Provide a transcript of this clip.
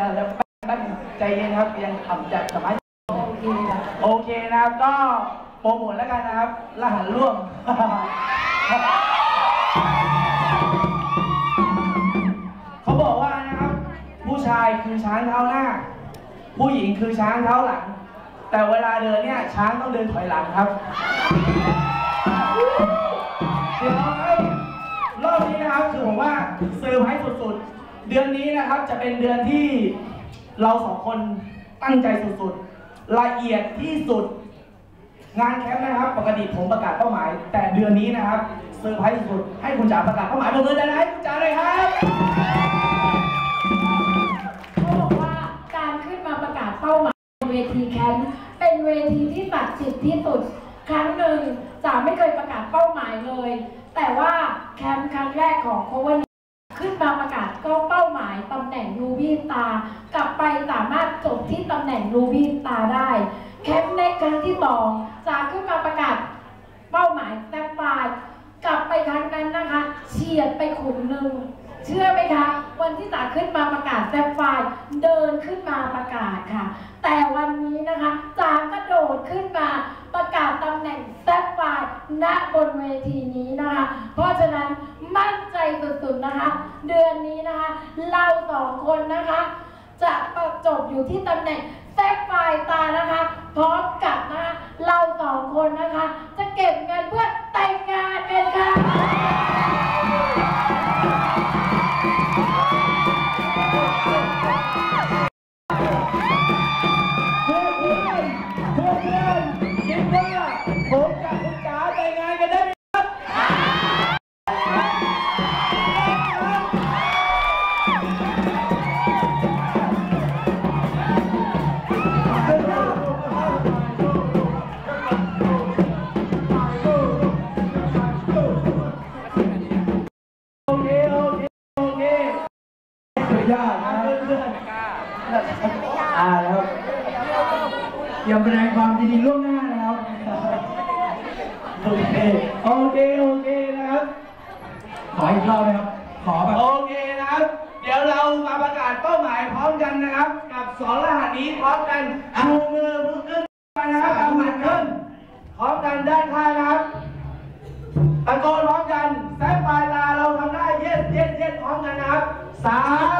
ดี๋ยวเดี๋ยวแป๊บนึงใจเย็นครับยังทำจากสมัยโอเคนะโอเคนะครับก็โปรโมทแล้วกันนะครับ รหัสร่วมเขาบอกว่านะครับ ผู้ชายคือช้างเท้าหน้า ผู้หญิงคือช้างเท้าหลัง แต่เวลาเดินเนี่ยช้างต้องเดินถอยหลังครับเดี๋ยวครับรอบนี้นะครับคือผมว่าเซอร์ไพรส์สุดๆ เดือนนี้นะครับจะเป็นเดือนที่เราสองคนตั้งใจสุดๆ ละเอียดที่สุด งานแคมป์นะครับ ปกติผมประกาศเป้าหมาย แต่เดือนนี้นะครับเซอร์ไพรส์สุดๆ ให้คุณจ๋าประกาศเป้าหมายผมเลยนะให้คุณจ๋าเลยครับเขาบอกว่าการขึ้นมาประกาศเป้าหมายบนเวทีแคมป์เป็นเวทีที่ศักดิ์สิทธิ์ที่สุด ครั้งหนึ่งจ๋าไม่เคยประกาศเป้าหมายเลย แต่ว่าแคมป์ครั้งแรกของโควันขึ้นมาประกาศ ก็เป้าหมายตำแหน่งรูบี้ตา กลับไปสามารถจบที่ตำแหน่งรูบี้ตาได้แคมป์ในครั้งที่สองจ๋าขึ้นมาประกาศเป้าหมายแซฟไฟร์กลับไปครั้งนั้นนะคะเฉียดไปขุนหนึ่งเชื่อไหมคะ วันที่ตาขึ้นมาประกาศแซฟไฟร์เดินขึ้นมาประกาศค่ะ แต่วันนี้นะคะจากระโดดขึ้นมาประกาศตำแหน่งแซฟไฟร์ณบนเวทีนี้นะคะ เพราะฉะนั้นมั่น สุดๆนะคะ เดือนนี้นะคะ เราสองคนนะคะ จะประจบอยู่ที่ตำแหน่งแซฟไฟตานะคะ พร้อมกับนะคะเราสองคนนะคะ จะเก็บเงินเพื่อแต่งงานกันค่ะเพื่อนเพื่อนเพื่อนเพื่อนคิดว่าผมกับคุณจ๋า อ่าแล้วเตรียมแสดงความยินดีล่วงหน้านะครับโอเคโอเคโอเคนะครับขออีกรอบนะครับ ขอแบบโอเคนะครับ เดี๋ยวเรามาประกาศเป้าหมายพร้อมกันนะครับ กับสองรหัสนี้พร้อมกันชูมือมือขึ้นนะครับเอามือขึ้นพร้อมกันด้านข้างนะครับตะโกนพร้อมกันแซฟปลายตาเราทำได้เย็ดเย็ดเย็ดพร้อมกันนะครับสาม